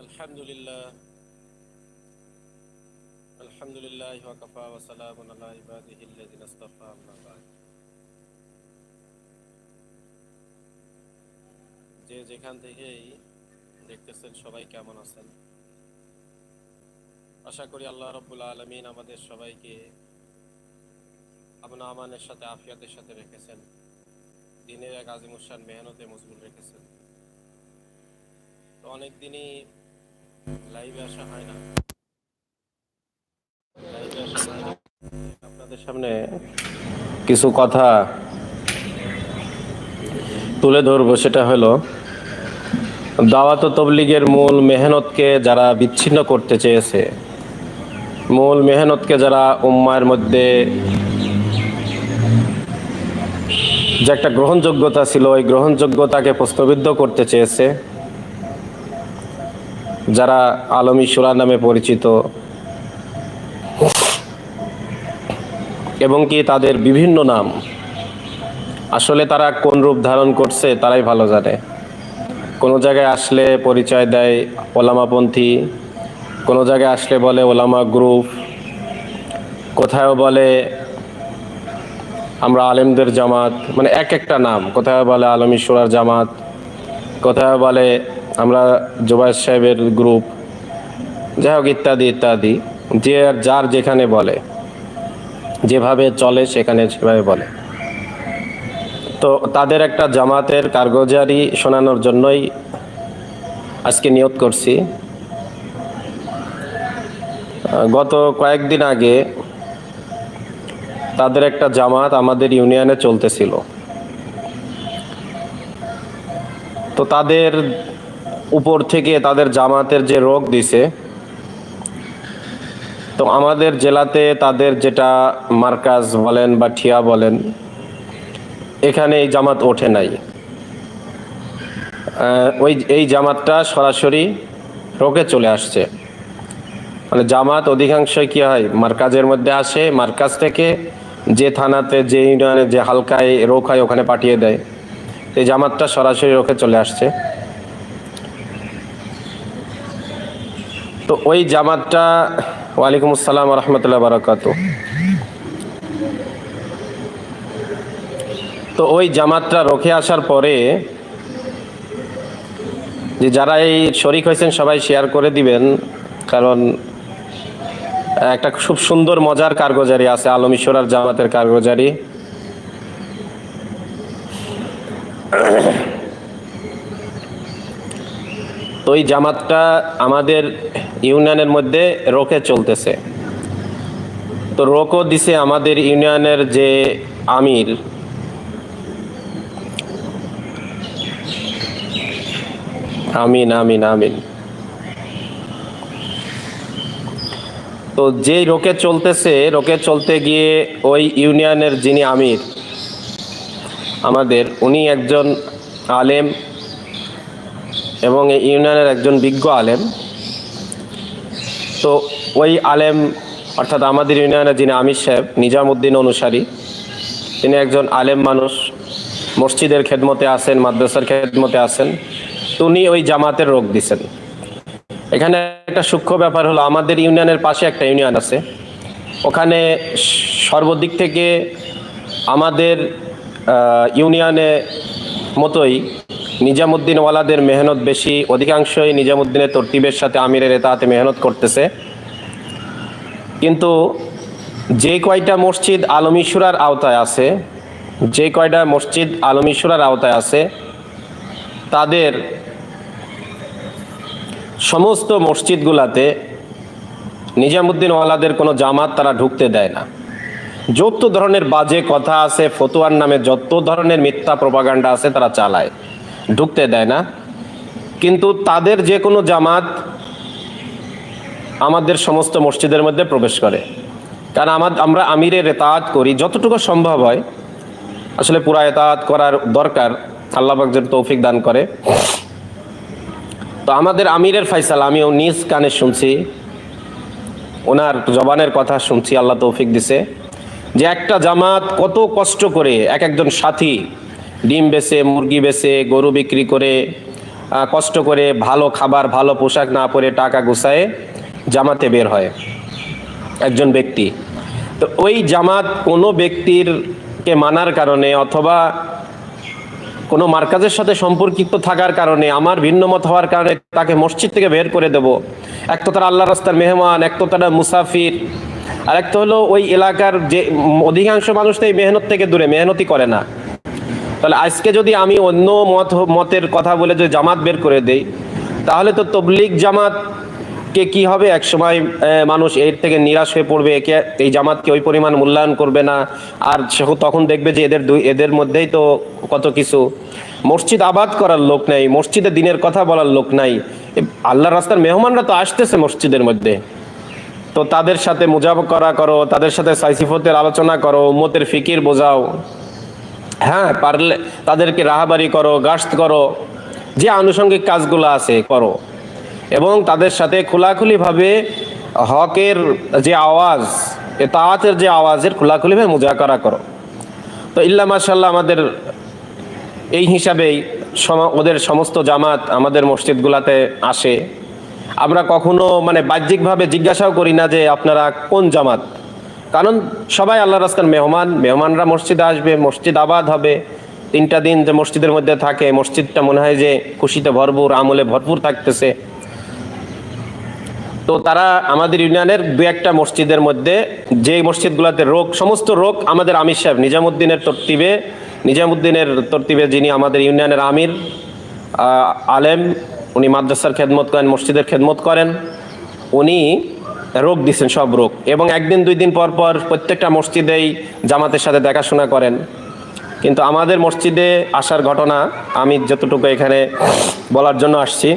الحمد لله الحمد لله وكفى وسلام على عباده الذين اصطفى أما بعد যে যেখান থেকেই দেখতেছেন সবাই কেমন আছেন আশা করি আল্লাহ রব্বুল আলমিন আমাদের সবাইকে আপনা আমানের সাথে আফিয়াতের সাথে রেখেছেন দিনের এক আজিমুসান মেহনতে মজবুর রেখেছেন তো অনেক দিনই আপনাদের সামনে কিছু কথা তুলে ধরবো, সেটা হলো, দাওয়াত তবলিগের মূল মেহনতকে যারা বিচ্ছিন্ন করতে চেয়েছে, মূল মেহনতকে যারা উম্মার মধ্যে যে একটা গ্রহণযোগ্যতা ছিল, ওই গ্রহণযোগ্যতাকে প্রশ্নবিদ্ধ করতে চেয়েছে যারা আলমী সুরা নামে পরিচিত এবং কি তাদের বিভিন্ন নাম, আসলে তারা কোন রূপ ধারণ করছে তারাই ভালো জানে। কোনো জায়গায় আসলে পরিচয় দেয় ওলামাপন্থী, কোনো জায়গায় আসলে বলে ওলামা গ্রুপ কোথাও বলে আমরা আলেমদের জামাত মানে এক একটা নাম কোথাও বলে আলমী সুরার জামাত কোথাও বলে আমরা জুবাইর সাহেবের গ্রুপ যাই হোক ইত্যাদি ইত্যাদি, যে যার যেখানে বলে, যেভাবে চলে সেখানে সেভাবে বলে। তো তাদের একটা জামাতের কারগোজারি শোনানোর জন্যই আজকে নিয়োগ করছি। গত কয়েকদিন আগে তাদের একটা জামাত আমাদের ইউনিয়নে চলতেছিল। তো তাদের উপর থেকে তাদের জামাতের যে রোগ দিছে, তো আমাদের জেলাতে তাদের যেটা মার্কাজ বলেন বা ঠিয়া বলেন, এখানে এই জামাত ওঠে নাই। ওই, এই জামাতটা সরাসরি রোগে চলে আসছে। মানে জামাত অধিকাংশই কি হয়, মার্কাজের মধ্যে আসে, মার্কাজ থেকে যে থানাতে, যে ইউনিয়নে যে হালকায় রোগ হয় ওখানে পাঠিয়ে দেয়। এই জামাতটা সরাসরি রোগে চলে আসছে। তো ওই জামাতটা, ওয়ালাইকুম আসসালাম রহমতুল্লাহ বারাকাতু তো ওই জামাতটা রোখে আসার পরে যে যারা এই শরিক হয়েছেন সবাই শেয়ার করে দিবেন, কারণ একটা খুব সুন্দর মজার কারগোজারি আছে আলমিশ্বরার জামাতের কারগোজারি। তো জামাতটা আমাদের ইউনিয়নের মধ্যে রোকে চলতেছে। তো রোকও দিছে আমাদের ইউনিয়নের যে আমির। আমিন আমিন আমিন। তো যেই রোকে চলতেছে রোকে চলতে গিয়ে ওই ইউনিয়নের যিনি আমির, আমাদের, উনি একজন আলেম। এবং এই ইউনিয়নের একজন বিজ্ঞ আলেম। তো ওই আলেম, অর্থাৎ আমাদের ইউনিয়নের যিনি আমির সাহেব, নিজামুদ্দিন অনুসারী, তিনি একজন আলেম মানুষ, মসজিদের খেদমতে আছেন, মাদ্রাসার খেদমতে আছেন। তো উনি ওই জামাতের রোগ দিছেন। এখানে একটা সূক্ষ্ম ব্যাপার হলো, আমাদের ইউনিয়নের পাশে একটা ইউনিয়ন আছে। ওখানে সর্বদিক থেকে আমাদের ইউনিয়নে মতোই নিজামুদ্দিন ওয়ালাদের মেহনত বেশি, অধিকাংশই নিজামুদ্দিনের তরতিবের সাথে আমিরের এতাহাতে মেহনত করতেছে। কিন্তু যে কয়টা মসজিদ আলমিশুরার আওতায় আছে, যে কয়টা মসজিদ আলমিশুরার আওতায় আছে, তাদের সমস্ত মসজিদগুলাতে নিজামুদ্দিন ওয়ালাদের কোনো জামাত তারা ঢুকতে দেয় না। যত ধরনের বাজে কথা আছে, ফতুয়ার নামে যত ধরনের মিথ্যা প্রপাগান্ডা আছে, তারা চালায়। ঢুকতে দেয় না। কিন্তু তাদের যে কোনো জামাত আমাদের সমস্ত মসজিদের মধ্যে প্রবেশ করে। কারণ আমার আমরা আমিরের এতায়াত করি, যতটুকু সম্ভব হয়। আসলে পুরা এতায়াত করার দরকার, আল্লাহ তৌফিক দান করে। তো আমাদের আমিরের ফাইসাল, আমিও নিজ কানে শুনছি, ওনার জবানের কথা শুনছি, আল্লাহ তৌফিক দিছে। যে একটা জামাত কত কষ্ট করে এক একজন সাথী ডিম বেচে, মুরগি বেচে, গরু বিক্রি করে কষ্ট করে ভালো খাবার, ভালো পোশাক না পরে টাকা গুছায় জামাতে বের হয় একজন ব্যক্তি। তো ওই জামাত কোনো ব্যক্তির কে মানার কারণে অথবা কোনো মার্কাজের সাথে সম্পর্কিত থাকার কারণে, আমার ভিন্ন মত হওয়ার কারণে তাকে মসজিদ থেকে বের করে দেব। এক তো তারা আল্লাহ রাস্তার মেহমান, এক তো তারা মুসাফির, আর এক তো হলো ওই এলাকার যে, অধিকাংশ মানুষ তো এই মেহনত থেকে দূরে মেহনতি করে না। তাহলে আজকে যদি আমি অন্য মত, মতের কথা বলে যে জামাত বের করে দেই, তাহলে তো তবলিগ জামাত কে কি হবে? এক সময় মানুষ এর থেকে নিরাশ হয়ে পড়বে, একে, এই জামাতকে ওই পরিমাণ মূল্যায়ন করবে না। আর সে তখন দেখবে যে এদের দুই, এদের মধ্যেই তো কত কিছু। মসজিদ আবাদ করার লোক নাই, মসজিদে দিনের কথা বলার লোক নাই। আল্লাহ রাস্তার মেহমানরা তো আসতেছে মসজিদের মধ্যে। তো তাদের সাথে করা করো, তাদের সাথে সাইসিফতের আলোচনা করো মতের ফিকির বোঝাও। হ্যাঁ পারলে তাদেরকে রাহাবারি করো, গাস্ত করো, যে আনুষঙ্গিক কাজগুলো আছে করো। এবং তাদের সাথে খোলাখুলিভাবে হকের যে আওয়াজ তাওয়াতের যে আওয়াজের খোলাখুলিভাবে মুজাকারা করো। তো ইল্লা মাশাল্লাহ আমাদের এই হিসাবেই ওদের সমস্ত জামাত আমাদের মসজিদগুলাতে আসে। আমরা কখনো মানে বাহ্যিকভাবে জিজ্ঞাসাও করি না যে আপনারা কোন জামাত? কারণ সবাই আল্লাহ রাস্তার মেহমান, মেহমানরা মসজিদে আসবে, মসজিদ আবাদ হবে। তিনটা দিন যে মসজিদের মধ্যে থাকে, মসজিদটা মনে হয় যে খুশিতে ভরপুর, আমলে ভরপুর থাকতেছে। তো তারা আমাদের ইউনিয়নের দু একটা মসজিদের মধ্যে যে মসজিদগুলোতে রোগ, সমস্ত রোগ আমাদের আমির সাহেব নিজামুদ্দিনের তরতিবে নিজামুদ্দিনের তরতিবে যিনি আমাদের ইউনিয়নের আমির আলেম, উনি মাদ্রাসার খেদমত করেন, মসজিদের খেদমত করেন। উনি রোগ দিচ্ছেন সব রোগ। এবং একদিন, দুই দিন পর পর প্রত্যেকটা মসজিদেই জামাতের সাথে দেখাশোনা করেন। কিন্তু আমাদের মসজিদে আসার ঘটনা আমি যতটুকু এখানে বলার জন্য আসছি।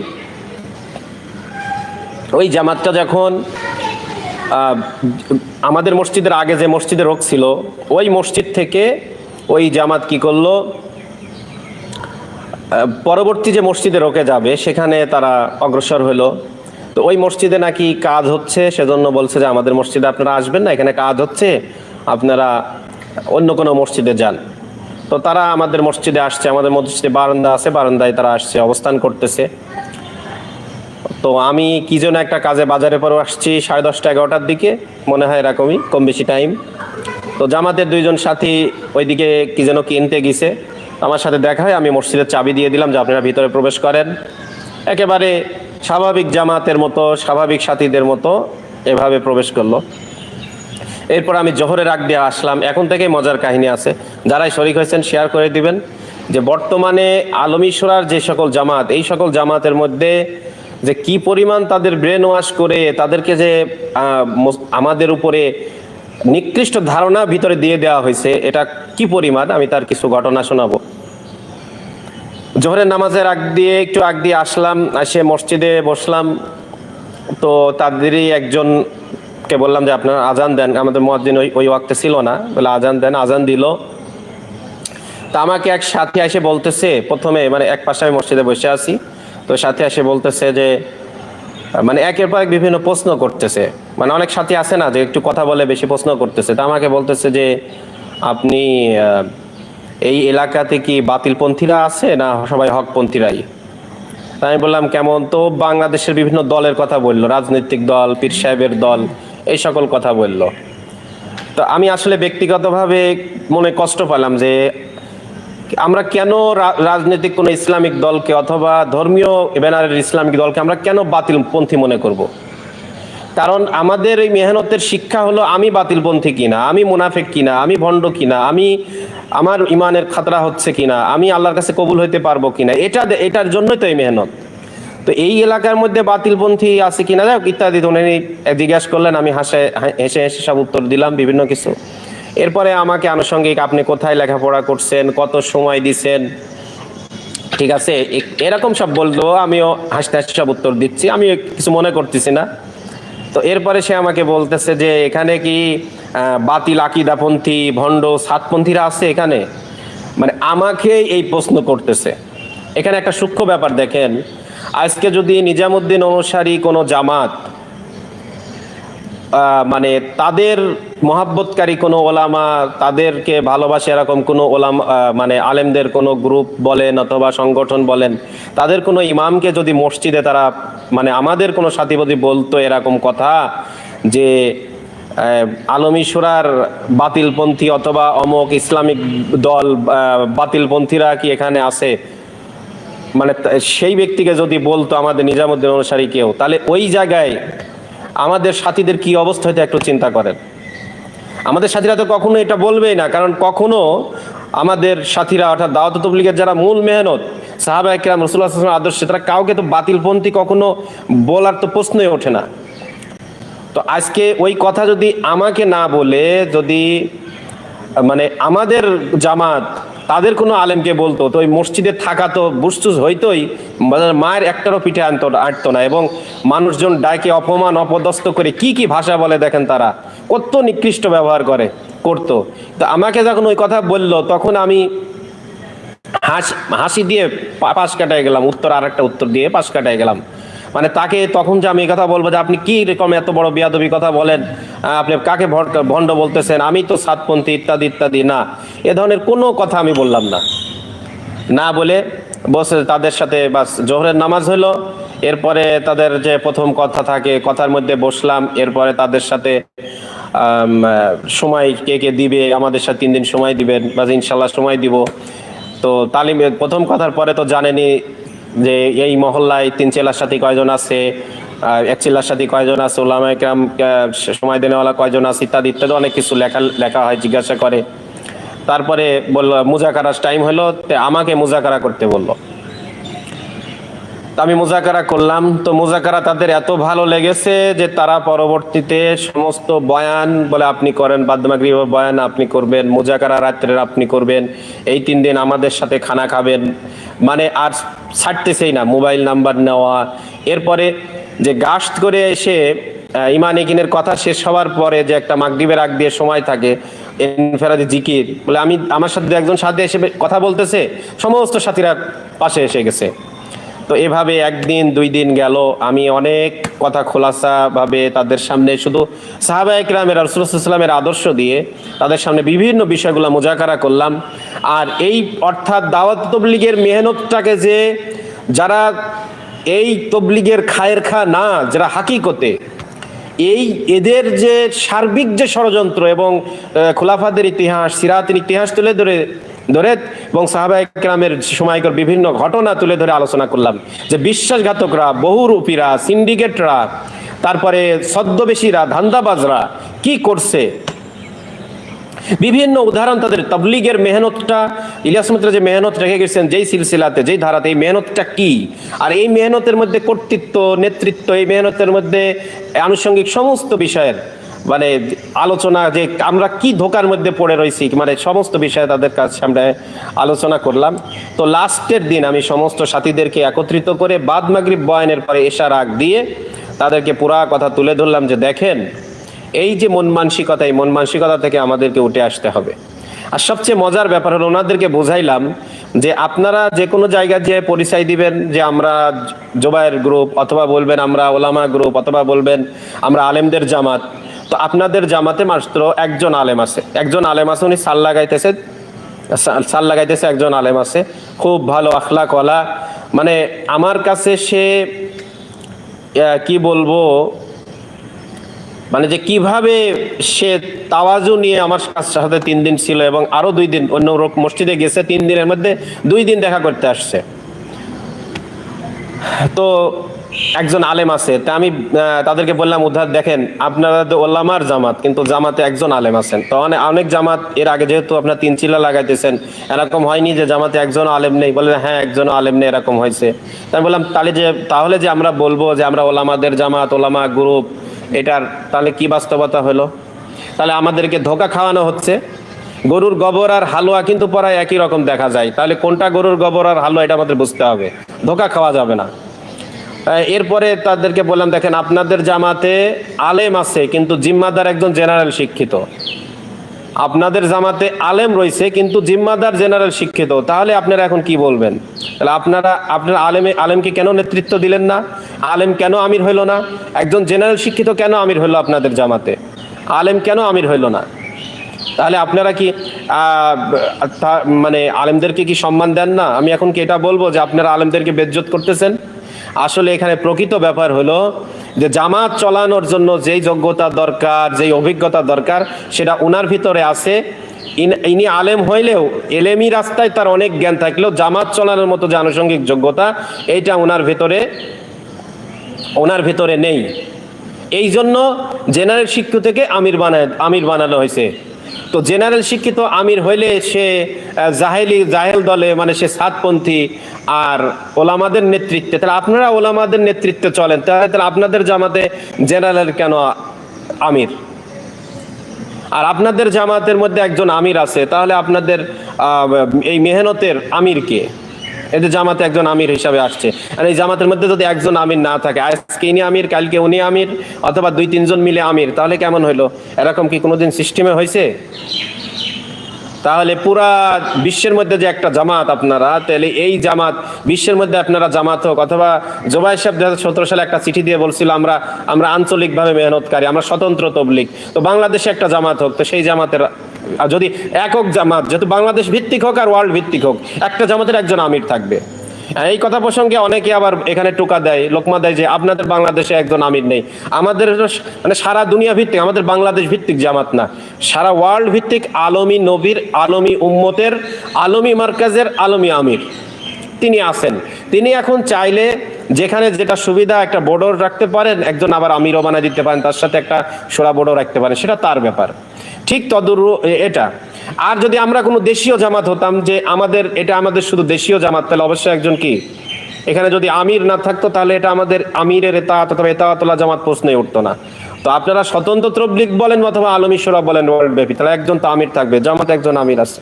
ওই জামাতটা যখন আমাদের মসজিদের আগে যে মসজিদে রোগ ছিল, ওই মসজিদ থেকে ওই জামাত কি করল পরবর্তী যে মসজিদে রোকে যাবে, সেখানে তারা অগ্রসর হলো। তো ওই মসজিদে নাকি কাজ হচ্ছে, সেজন্য বলছে যে আমাদের মসজিদে আপনারা আসবেন না, এখানে কাজ হচ্ছে, আপনারা অন্য কোনো মসজিদে যান। তো তারা আমাদের মসজিদে আসছে, আমাদের মসজিদে বারান্দা আছে, বারান্দায় তারা আসছে, অবস্থান করতেছে। তো আমি কি যেন একটা কাজে বাজারে পরে আসছি, সাড়ে দশটা, এগারোটার দিকে, মনে হয় এরকমই, কম বেশি টাইম তো জামাতের দুইজন সাথী ওইদিকে কি যেন কিনতে গেছে। আমার সাথে দেখা হয়, আমি মসজিদের চাবি দিয়ে দিলাম যে আপনারা ভিতরে প্রবেশ করেন। একেবারে স্বাভাবিক জামাতের মতো, স্বাভাবিক সাথীদের মতো এভাবে প্রবেশ করল। এরপর আমি জোহরের আগ দিয়ে আসলাম। এখন থেকেই মজার কাহিনী আছে। যারাই শরিক হয়েছেন শেয়ার করে দিবেন যে বর্তমানে আলমীশ্বরার যে সকল জামাত, এই সকল জামাতের মধ্যে যে কি পরিমাণ তাদের ব্রেন ওয়াশ করে, তাদেরকে যে আমাদের উপরে নিকৃষ্ট ধারণা ভিতরে দিয়ে দেওয়া হয়েছে, এটা কি পরিমাণ? আমি তার কিছু ঘটনা শোনাবো। জোহরের নামাজের আগ দিয়ে, একটু আগ দিয়ে আসলাম, এসে মসজিদে বসলাম। তো তাদেরই একজনকে বললাম যে, আপনার আজান দেন। আমাদের মসজিদ ওই ওই ওয়াক্তে ছিল না। বলে, আজান দেন, আজান দিল। তা আমাকে এক সাথী এসে বলতেছে, প্রথমে মানে এক পাশে আমি মসজিদে বসে আছি। তো সাথে এসে বলতেছে যে মানে একের পর এক বিভিন্ন প্রশ্ন করতেছে। মানে অনেক সাথী আছে না, যে একটু কথা বলে বেশি প্রশ্ন করতেছে। তা আমাকে বলতেছে যে, আপনি এই এলাকাতে কি বাতিলপন্থীরা আছে না সবাই হকপন্থীরাই? আমি বললাম, কেমন? তো বাংলাদেশের বিভিন্ন দলের কথা বলল, রাজনৈতিক দল, পীর সাহেবের দল, এই সকল কথা বলল। তো আমি আসলে ব্যক্তিগতভাবে মনে কষ্ট পেলাম যে আমরা কেন রাজনৈতিক কোনো ইসলামিক দলকে অথবা ধর্মীয় ব্যানারের ইসলামিক দলকে আমরা কেন বাতিলপন্থী মনে করব। কারণ আমাদের এই মেহনতের শিক্ষা হলো আমি বাতিলপন্থী কিনা, আমি মুনাফেক কিনা, আমি ভণ্ড কিনা, আমি আমার ইমানের খাতরা হচ্ছে কিনা, আমি আল্লাহর কাছে কবুল হইতে পারব কিনা, এটা এটার জন্যই তো এই মেহনত। তো এই এলাকার মধ্যে বাতিলপন্থী আছে কিনা যাক ইত্যাদি উনি জিজ্ঞাসা করলেন, আমি হাসে হেসে হেসে সব উত্তর দিলাম, বিভিন্ন কিছু। এরপরে আমাকে আনুষঙ্গিক, আপনি কোথায় লেখাপড়া করছেন, কত সময় দিছেন? ঠিক আছে এরকম সব বলল, আমিও হাসতে হাসতে সব উত্তর দিচ্ছি আমি কিছু মনে করতেছি না। তো এরপরে সে আমাকে বলতেছে যে, এখানে কি বাতিল আকিদাপন্থী, ভণ্ড, সাতপন্থীরা আছে এখানে? মানে আমাকে এই প্রশ্ন করতেছে। এখানে একটা সূক্ষ্ম ব্যাপার দেখেন, আজকে যদি নিজামুদ্দিন অনুসারী কোনো জামাত মানে তাদের মহাব্বতকারী কোনো ওলামা তাদেরকে ভালোবাসে এরকম কোনো ওলামা মানে আলেমদের কোনো গ্রুপ বলেন অথবা সংগঠন বলেন তাদের কোনো ইমামকে যদি মসজিদে তারা মানে আমাদের কোনো সাথী যদি বলতো এরকম কথা যে আহ, আলমী বাতিলপন্থী অথবা অমক ইসলামিক দল বাতিলপন্থীরা কি এখানে আছে? মানে সেই ব্যক্তিকে যদি বলতো আমাদের নিজামুদ্দিন অনুসারী কেউ তাহলে ওই জায়গায় আমাদের সাথীদের কি অবস্থা হতে একটু চিন্তা করেন। আমাদের সাথীরা তো কখনো এটা বলবেই না, কারণ কখনো আমাদের সাথীরা, অর্থাৎ দাওয়াত তবলিগের যারা মূল মেহনত, সাহাবা একরাম রসুল্লাহ আদর্শ, তারা কাউকে তো বাতিলপন্থী কখনো বলার তো প্রশ্নই ওঠে না। তো আজকে ওই কথা যদি আমাকে না বলে, যদি মানে আমাদের জামাত তাদের কোনো আলেমকে বলতো, তো ওই মসজিদে থাকা তো বুসটুস হইতোই মানে মায়ের একটারও পিঠে আনতো, আটতো না, এবং মানুষজন ডাকে অপমান, অপদস্থ করে কি কি ভাষা বলে দেখেন তারা? কত নিকৃষ্ট ব্যবহার করে, করতো। তো আমাকে যখন ওই কথা বলল, তখন আমি হাস, হাসি দিয়ে পাশ কাটায় গেলাম। উত্তর আর একটা উত্তর দিয়ে পাশ কাটায় গেলাম। মানে তাকে তখন যে আমি এই কথা বলব যে, আপনি কি রকম এত বড় বিয়াদবি কথা বলেন? আপনি কাকে ভণ্ড বলতেছেন? আমি তো সাতপন্থী, ইত্যাদি ইত্যাদি। না, এ ধরনের কোনো কথা আমি বললাম না। না বলে বসে তাদের সাথে বাস, জোহরের নামাজ হলো। এরপরে তাদের যে প্রথম কথা থাকে, কথার মধ্যে বসলাম, এরপরে তাদের সাথে সময় কে কে দিবে, আমাদের সাথে তিন দিন সময় দিবেন বা ইনশাল্লাহ সময় দিব। তো তালিমে, প্রথম কথার পরে তো জানেনি যে এই মহল্লায় তিন চেলার সাথে কয়জন আছে এক চিল্লার সাথে কয়জন আছে, ওলামা একরাম সময় দেনেওয়ালা কয়জন আছে ইত্যাদি ইত্যাদি অনেক কিছু লেখা লেখা হয়, জিজ্ঞাসা করে। তারপরে বলল, মুজাকারার টাইম হলো আমাকে মুজাকারা করতে বলল। আমি মোজাকারা করলাম। তো মোজাকারা তাদের এত ভালো লেগেছে যে তারা পরবর্তীতে সমস্ত বয়ান বলে আপনি করেন বাদমাগরি বয়ান আপনি করবেন, মোজাকারা রাত্রের আপনি করবেন, এই তিন দিন আমাদের সাথে খানা খাবেন। মানে আর ছাড়তেছেই না, মোবাইল নাম্বার নেওয়া। এরপরে যে গাস্ট করে এসে ইমান একিনের কথা শেষ হওয়ার পরে যে একটা মাগরিবের আগ দিয়ে সময় থাকে ইনফেরাদি জিকির, বলে আমি আমার সাথে একজন সাথে এসে কথা বলতেছে, সমস্ত সাথীরা পাশে এসে গেছে। তো এভাবে একদিন, দুই দিন গেল। আমি অনেক কথা খোলাসা ভাবে তাদের সামনে শুধু সাহাবা একরামের রসুলামের আদর্শ দিয়ে তাদের সামনে বিভিন্ন বিষয়গুলো মোজাকারা করলাম। আর এই অর্থাৎ দাওয়াত তবলিগের মেহনতটাকে যে যারা এই তবলিগের খায়ের খা না, যারা হাকিকতে, এই এদের যে সার্বিক যে ষড়যন্ত্র এবং খোলাফাদের ইতিহাস, সিরাতের ইতিহাস তুলে ধরে ধরে এবং সাহাবা একরামের সময়কার বিভিন্ন ঘটনা তুলে ধরে আলোচনা করলাম যে বিশ্বাসঘাতকরা, বহুরূপীরা, সিন্ডিকেটরা, তারপরে ছদ্মবেশীরা, ধান্দাবাজরা কি করছে? বিভিন্ন উদাহরণ তাদের তবলিগের মেহনতটা, ইলিয়াস মিত্র যে মেহনত রেখে গেছেন, যেই সিলসিলাতে, যেই ধারাতে, এই মেহনতটা কি? আর এই মেহনতের মধ্যে কর্তৃত্ব, নেতৃত্ব, এই মেহনতের মধ্যে আনুষঙ্গিক সমস্ত বিষয়ের মানে আলোচনা যে আমরা কি ধোকার মধ্যে পড়ে রয়েছি মানে সমস্ত বিষয়ে তাদের কাছে আমরা আলোচনা করলাম। তো লাস্টের দিন আমি সমস্ত সাথীদেরকে একত্রিত করে বাদ মাগরিব বয়ানের পরে এশার আগ দিয়ে তাদেরকে পুরা কথা তুলে ধরলাম যে দেখেন, এই যে মন মানসিকতা, এই মন মানসিকতা থেকে আমাদেরকে উঠে আসতে হবে। আর সবচেয়ে মজার ব্যাপার হলো ওনাদেরকে বোঝাইলাম যে আপনারা যে কোনো জায়গায় যে পরিচয় দিবেন যে আমরা জোবায়ের গ্রুপ অথবা বলবেন আমরা ওলামা গ্রুপ অথবা বলবেন আমরা আলেমদের জামাত। তো আপনাদের জামাতে মাত্র একজন আলেম আছে। একজন আলেম আছে, উনি সাল লাগাইতেছে সাল লাগাইতেছে একজন আলেম আছে। খুব ভালো আখলা কলা মানে আমার কাছে সে কি বলব মানে যে কীভাবে সে তাওয়াজু নিয়ে আমার সাথে তিন দিন ছিল এবং আরও দুই দিন অন্য মসজিদে গেছে, তিন দিনের মধ্যে দুই দিন দেখা করতে আসছে। তো একজন আলেম আছে, তা আমি তাদেরকে বললাম, উদ্ধার, দেখেন, আপনারা তো ওল্লামার জামাত, কিন্তু জামাতে একজন আলেম আছেন। তো অনেক জামাত, এর আগে যেহেতু আপনার তিন চিলা লাগাইতেছেন, এরকম হয়নি যে জামাতে একজন আলেম নেই। বললেন হ্যাঁ একজন আলেম নেই, এরকম হয়েছে। তাই বললাম, তাহলে যে তাহলে যে আমরা বলব যে আমরা ওলামাদের জামাত, ওলামা গ্রুপ, এটার তাহলে কি বাস্তবতা হলো? তাহলে আমাদেরকে ধোকা খাওয়ানো হচ্ছে। গরুর গোবর আর হালুয়া কিন্তু পরায় একই রকম দেখা যায়। তাহলে কোনটা গরুর গোবর আর হালুয়া, এটা আমাদের বুঝতে হবে। ধোকা খাওয়া যাবে না। এরপরে তাদেরকে বললাম, দেখেন, আপনাদের জামাতে আলেম আছে, কিন্তু জিম্মাদার একজন জেনারেল শিক্ষিত। আপনাদের জামাতে আলেম রয়েছে, কিন্তু জিম্মাদার জেনারেল শিক্ষিত। তাহলে আপনারা এখন কি বলবেন? তাহলে আপনারা আপনারা আলেমে, আলেমকে কেন নেতৃত্ব দিলেন না? আলেম কেন আমির হইল না? একজন জেনারেল শিক্ষিত কেন আমির হইল আপনাদের জামাতে? আলেম কেন আমির হইল না? তাহলে আপনারা কি মানে আলেমদেরকে কি সম্মান দেন না? আমি এখন কি এটা বলব যে আপনারা আলেমদেরকে বেজ্জত করতেছেন? আসলে এখানে প্রকৃত ব্যাপার হলো যে জামাত চলানোর জন্য যেই যোগ্যতা দরকার, যেই অভিজ্ঞতা দরকার, সেটা ওনার ভিতরে আছে। ইন- আলেম হইলেও এলেমি রাস্তায় তার অনেক জ্ঞান থাকলেও জামাত চলানোর মতো যে আনুষঙ্গিক যোগ্যতা, এইটা ওনার ভিতরে ওনার ভিতরে নেই। এই জন্য জেনারেল শিক্ষিত থেকে আমির বানায়, আমির বানানো হয়েছে। তো জেনারেল শিক্ষিত আমির হইলে সে জাহেলি, জাহেল দলে মানে সে সাতপন্থী আর ওলামাদের নেতৃত্বে, তাহলে আপনারা ওলামাদের নেতৃত্বে চলেন, তাহলে তাহলে আপনাদের জামাতে জেনারেল কেন আমির? আর আপনাদের জামাতের মধ্যে একজন আমির আছে, তাহলে আপনাদের এই মেহনতের আমির কে? এদের জামাতে একজন আমির হিসাবে আসছে। আর এই জামাতের মধ্যে যদি একজন আমির না থাকে, আজকে ইনি আমির, কালকে উনি আমির, অথবা দুই, তিনজন মিলে আমির, তাহলে কেমন হইল? এরকম কি কোনোদিন সিস্টেমে হয়েছে তাহলে পুরা বিশ্বের মধ্যে যে একটা জামাত আপনারা, তাহলে এই জামাত, বিশ্বের মধ্যে আপনারা জামাত হোক, অথবা জোবাই সাহেব দু সতেরো সালে একটা চিঠি দিয়ে বলছিল, আমরা আমরা আঞ্চলিকভাবে মেহনতকারী, আমরা স্বতন্ত্র তবলিক তো বাংলাদেশে একটা জামাত হোক, তো সেই জামাতের আর যদি একক জামাত, যেহেতু বাংলাদেশ ভিত্তিক হোক আর ওয়ার্ল্ড ভিত্তিক হোক, একটা জামাতের একজন আমির থাকবে। এই কথা প্রসঙ্গে অনেকে আবার এখানে টোকা দেয়, লোকমা দেয় যে আপনাদের বাংলাদেশে একজন আমির নেই। আমাদের মানে সারা দুনিয়া ভিত্তিক, আমাদের বাংলাদেশ ভিত্তিক জামাত না। সারা ওয়ার্ল্ড ভিত্তিক আলমী নবীর, আলমী উম্মতের, আলমী মার্কাজের, আলমী আমির। তিনি আছেন। তিনি এখন চাইলে যেখানে যেটা সুবিধা একটা বোর্ডও রাখতে পারেন, একজন আবার আমিরও বানায় দিতে পারেন, তার সাথে একটা সোরা বোর্ডও রাখতে পারেন, সেটা তার ব্যাপার। ঠিক তদুর এটা। আর যদি আমরা কোনো দেশীয় জামাত হতাম যে আমাদের, এটা আমাদের শুধু দেশীয় জামাত, তাহলে অবশ্যই একজন কি? এখানে যদি আমির না থাকতো, তাহলে এটা আমাদের আমিরের এতাহাত অথবা এতাহাতলা জামাত প্রশ্নে উঠতো না। তো আপনারা স্বতন্ত্র তবলিক বলেন অথবা আলমী সোরা বলেন ওয়ার্ল্ড ব্যাপী, তাহলে একজন তো আমির থাকবে, জামাত একজন আমির আছে।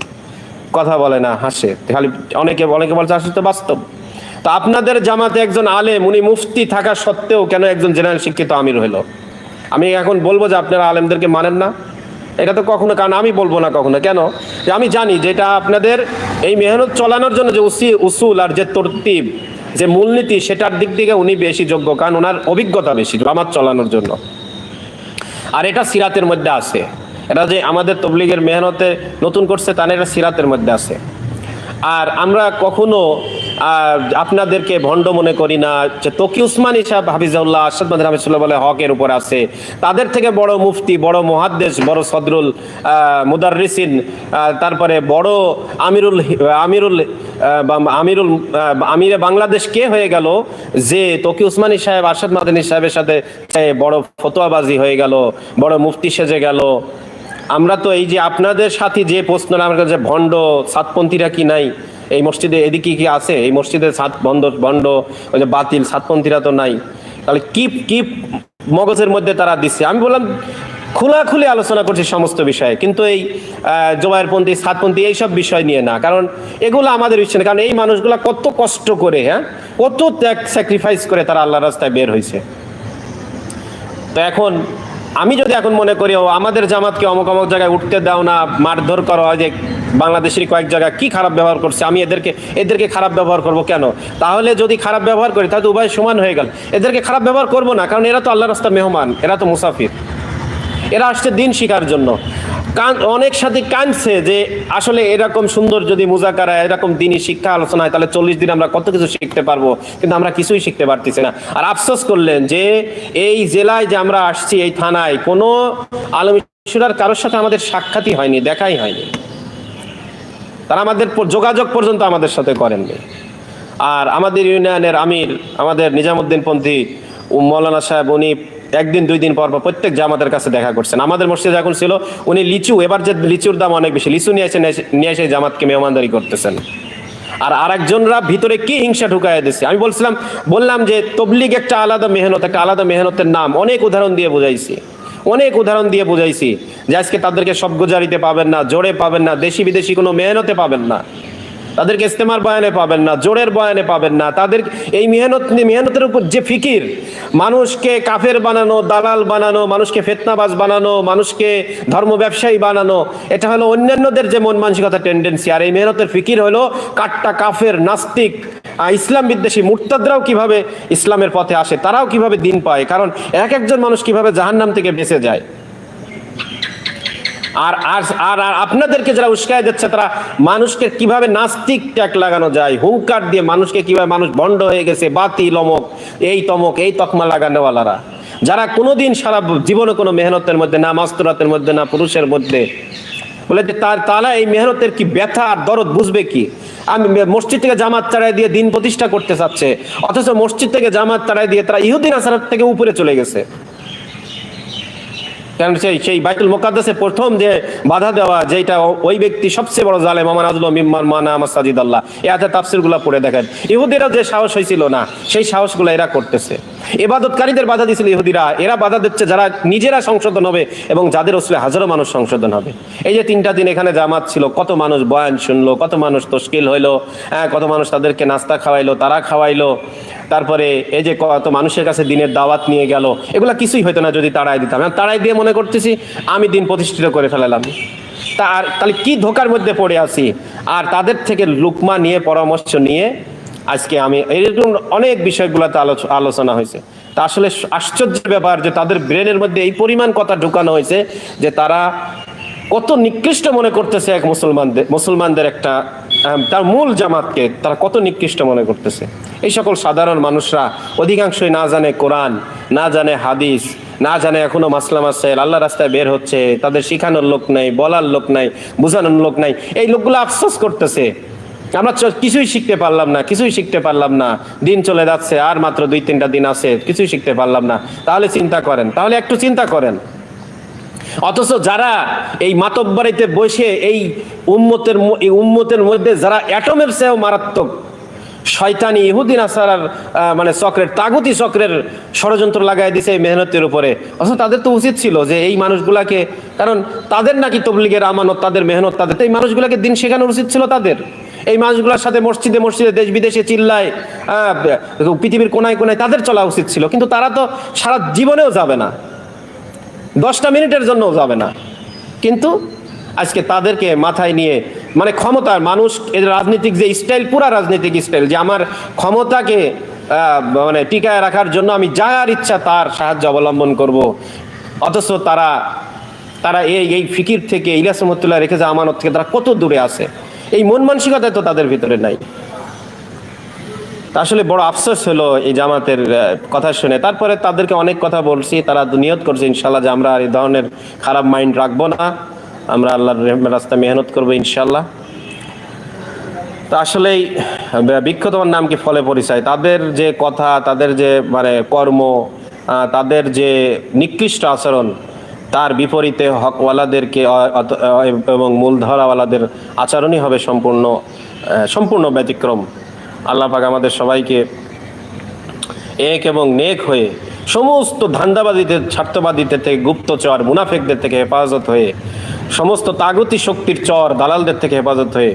কথা বলে না, হাসে। খালি অনেকে অনেকে বলছে, আসলে তো বাস্তব। তো আপনাদের জামাতে একজন আলেম, উনি মুফতি থাকা সত্ত্বেও কেন একজন জেনারেল শিক্ষিত আমির হইল আমি এখন বলব যে আপনারা আলেমদেরকে মানেন না। এটা তো কখনো, কারণ আমি বলব না কখনো। কেন? যে আমি জানি যে এটা আপনাদের এই মেহনত চলানোর জন্য যে উসি, উসুল আর যে তরতিব, যে মূলনীতি, সেটার দিক থেকে উনি বেশি যোগ্য, কারণ ওনার অভিজ্ঞতা বেশি, জামাত চলানোর জন্য। আর এটা সিরাতের মধ্যে আছে। এটা যে আমাদের তবলিগের মেহনতে নতুন করছে, তা এটা সিরাতের মধ্যে আছে। আর আমরা কখনো আপনাদেরকে ভণ্ড মনে করি না যে তকি উসমানী সাহেব হাফিজাউল্লাহ আসাদ মাদ হাফিজুল্লাহ বলে হকের উপর আছে। তাদের থেকে বড় মুফতি, বড় মহাদ্দেশ, বড় সদরুল মুদাররিসিন তারপরে বড় আমিরুল আমিরুল আমিরুল আমিরে বাংলাদেশ কে হয়ে গেল যে তকি উসমানী সাহেব আসাদ মাদানী সাহেবের সাথে বড় ফতোয়াবাজি হয়ে গেল, বড় মুফতি সেজে গেল। আমরা তো এই যে আপনাদের সাথে যে প্রশ্ন, আমার কাছে ভণ্ড সাতপন্থীরা কি নাই? এই মসজিদে এদিকে কি আছে? এই মসজিদে সাত বন্ধ ভণ্ড ওই যে বাতিল, সাতপন্থীরা তো নাই। তাহলে কি কি মগজের মধ্যে তারা দিচ্ছে আমি বললাম, খোলাখুলি আলোচনা করছি সমস্ত বিষয়ে, কিন্তু এই জোবায়েরপন্থী সাতপন্থী এইসব বিষয় নিয়ে না। কারণ এগুলো আমাদের বিষয় না, কারণ এই মানুষগুলো কত কষ্ট করে হ্যাঁ? কত ত্যাগ স্যাক্রিফাইস করে তারা আল্লাহ রাস্তায় বের হয়েছে তো এখন আমি যদি এখন মনে করি, ও আমাদের জামাতকে অমুক অমুক জায়গায় উঠতে দাও না, মারধর করো হয় যে বাংলাদেশের কয়েক জায়গায় কি খারাপ ব্যবহার করছে, আমি এদেরকে এদেরকে খারাপ ব্যবহার করব কেন? তাহলে যদি খারাপ ব্যবহার করি, তাহলে উভয় সমান হয়ে গেল। এদেরকে খারাপ ব্যবহার করব না, কারণ এরা তো আল্লাহ রাস্তার মেহমান, এরা তো মুসাফির। এরা আসছে দিন শিকার জন্য। কান অনেক সাথে কানছে যে আসলে এরকম সুন্দর যদি মুজাকারা, এরকম দিনই শিক্ষা আলোচনা হয় তাহলে চল্লিশ দিন আমরা কত কিছু শিখতে পারব? কিন্তু আমরা কিছুই শিখতে পারতেছি না। আর আফসোস করলেন যে এই জেলায় যে আমরা আসছি, এই থানায়, কোনো আলমী কারোর সাথে আমাদের সাক্ষাৎই হয়নি, দেখাই হয়নি। তারা আমাদের যোগাযোগ পর্যন্ত আমাদের সাথে করেননি। আর আমাদের ইউনিয়নের আমির, আমাদের নিজামুদ্দিন পন্থী মৌলানা সাহেব, উনি একদিন, দুই দিন পর পর প্রত্যেক জামাতের কাছে দেখা করছেন। আমাদের মসজিদে এখন ছিল, উনি লিচু, এবার যে লিচুর দাম অনেক বেশি, লিচু নিয়ে এসে নিয়ে এসে জামাতকে মেহমানদারি করতেছেন। আর আরেকজনরা ভিতরে কি হিংসা ঢুকাই দিচ্ছে আমি বলছিলাম, বললাম যে তবলিগ একটা আলাদা মেহনত, একটা আলাদা মেহনতের নাম। অনেক উদাহরণ দিয়ে বুঝাইছি। অনেক উদাহরণ দিয়ে বুঝাইছি যে আজকে তাদেরকে সব গুজারিতে পাবেন না, জোরে পাবেন না দেশি বিদেশি কোনো মেহনতে পাবেন না। তাদেরকে ইস্তেমার বয়ানে পাবেন না, জোরের বয়ানে পাবেন না। তাদের এই মেহনত মেহনতের উপর যে ফিকির, মানুষকে কাফের বানানো, দালাল বানানো, মানুষকে ফেতনাবাজ বানানো, মানুষকে ধর্ম ব্যবসায়ী বানানো, এটা হলো অন্যান্যদের যে মন মানসিকতা টেন্ডেন্সি আর এই মেহনতের ফিকির হলো কাট্টা কাফের, নাস্তিক ইসলাম বিদ্বেষী মুরতাদরাও কীভাবে ইসলামের পথে আসে, তারাও কীভাবে দিন পায়, কারণ এক একজন মানুষ কীভাবে জাহান্নাম থেকে বেঁচে যায়। আর আর আর আপনাদেরকে যারা উস্কায় যাচ্ছে তারা মানুষকে কীভাবে নাস্তিক ট্যাগ লাগানো যায়, হুঙ্কার দিয়ে মানুষকে কীভাবে মানুষ বন্ড হয়ে গেছে, বাতি, লমক, এই তমক, এই তকমা লাগানোওয়ালারা। যারা কোনোদিন সারা জীবনে কোনো মেহনতের মধ্যে না, মাস্তরাতের মধ্যে না, পুরুষের মধ্যে, বলে যে তার তারা এই মেহনতের কি ব্যথা আর দরদ বুঝবে কি? আমি মসজিদ থেকে জামাত তাড়াই দিয়ে দিন প্রতিষ্ঠা করতে চাচ্ছে, অথচ মসজিদ থেকে জামাত তাড়াই দিয়ে তারা ইহুদিন আসার থেকে উপরে চলে গেছে। কারণ সেই সেই বাইতুল মোকাদ্দাসে প্রথম যে বাধা দেওয়া যেটা ওই ব্যক্তি সবচেয়ে বড় জালেম, আমার আজল মিম্মান মানা মাসাজিদ আল্লাহ এ হাতে তাফসিরগুলো পড়ে দেখেন। ইহুদেরা যে সাহস হয়েছিল না, সেই সাহসগুলো এরা করতেছে। এবাদতকারীদের বাধা দিয়েছিল ইহুদিরা। এরা বাধা দিচ্ছে যারা নিজেরা সংশোধন হবে এবং যাদের আসলে হাজারো মানুষ সংশোধন হবে। এই যে তিনটা দিন এখানে জামাত ছিল, কত মানুষ বয়ান শুনলো, কত মানুষ তশকিল হইল হ্যাঁ কত মানুষ তাদেরকে নাস্তা খাওয়াইলো, তারা খাওয়াইলো, তারপরে এই যে কত মানুষের কাছে দিনের দাওয়াত নিয়ে গেল, এগুলো কিছুই হতো না যদি তাড়াই দিতাম। তাড়াই দিয়ে মনে করতেছি, আমি দিন প্রতিষ্ঠিত করে ফেলালাম। তা আর তাহলে কি ধোকার মধ্যে পড়ে আছি? আর তাদের থেকে লুকমা নিয়ে পরামর্শ নিয়ে আজকে আমি, এরকম অনেক বিষয়গুলোতে আলোচ- আলোচনা হয়েছে। তা আসলে আশ্চর্যের ব্যাপার যে তাদের ব্রেনের মধ্যে এই পরিমাণ কথা ঢুকানো হয়েছে যে তারা কত নিকৃষ্ট মনে করতেছে এক মুসলমানদের মুসলমানদের একটা তার মূল জামাতকে তারা কত নিকৃষ্ট মনে করতেছে। এই সকল সাধারণ মানুষরা অধিকাংশই না জানে কোরআন, না জানে হাদিস, না জানে এখনও মাসলাম মাসাইল, আল্লাহ রাস্তায় বের হচ্ছে, তাদের শিখানোর লোক নাই, বলার লোক নাই, বোঝানোর লোক নাই। এই লোকগুলো আফসোস করতেছে। আমরা কিছুই শিখতে পারলাম না, কিছুই শিখতে পারলাম না। দিন চলে যাচ্ছে, আর মাত্র দুই তিনটা দিন আছে, কিছুই শিখতে পারলাম না। তাহলে চিন্তা করেন, তাহলে একটু চিন্তা করেন। অথচ যারা এই মাতব্বাড়িতে বসে এই উম্মতের এই উম্মতের মধ্যে যারা অ্যাটমের চেয়েও মারাত্মক, শয়তানি ইহুদিন আসারার মানে চক্রের, তাগুতি চক্রের ষড়যন্ত্র লাগাই দিছে এই মেহনতের উপরে। অথচ তাদের তো উচিত ছিল যে এই মানুষগুলাকে, কারণ তাদের নাকি তবলিগের আমানত, তাদের মেহনত, তাদের তো এই মানুষগুলাকে দিন শেখানোর উচিত ছিল তাদের। এই মানুষগুলোর সাথে মসজিদে মসজিদে, দেশ বিদেশে চিল্লায় পৃথিবীর কোনায় কোনায় তাদের চলা উচিত ছিল। কিন্তু তারা তো সারা জীবনেও যাবে না। দশটা মিনিটের জন্যও যাবে না। কিন্তু আজকে তাদেরকে মাথায় নিয়ে মানে ক্ষমতার মানুষ এর রাজনৈতিক যে স্টাইল পুরা রাজনৈতিক স্টাইল যে আমার ক্ষমতাকে মানে টিকায় রাখার জন্য আমি যার ইচ্ছা তার সাহায্য অবলম্বন করব। অথচ তারা তারা এই এই ফিকির থেকে ইলিয়াস রহমতুল্লাহ রেখে যে আমানত থেকে তারা কত দূরে আছে? এই মন মানসিকতা তো তাদের ভিতরে নাই। আসলে বড় আফসোস হলো এই জামাতের কথা শুনে। তারপরে তাদেরকে অনেক কথা বলছি তারা নিয়ত করছে ইনশাল্লাহ যে আমরা আর এই ধরনের খারাপ মাইন্ড রাখব না। আমরা আল্লাহর রাস্তায় মেহনত করব ইনশাল্লাহ তো আসলেই আহ, বৃক্ষ তোমার নাম কি ফলে পরিচয়? তাদের যে কথা তাদের যে মানে কর্ম তাদের যে নিকৃষ্ট আচরণ তার বিপরীতে হকওয়ালাদেরকে এবং মূলধারাওয়ালাদের আচরণই হবে সম্পূর্ণ সম্পূর্ণ ব্যতিক্রম। আল্লাহ পাক আমাদের সবাইকে এক এবং নেক হয়ে সমস্ত ধান্দাবাদীদের, স্বার্থবাদীদের থেকে, গুপ্তচর, মুনাফেকদের থেকে হেফাজত হয়ে সমস্ত তাগতি শক্তির চর দালালদের থেকে হেফাজত হয়ে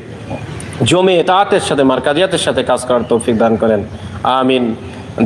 জমে তাঁতের সাথে, মার্কাজিয়াতের সাথে কাজ করার তৌফিক দান করেন। আমিন।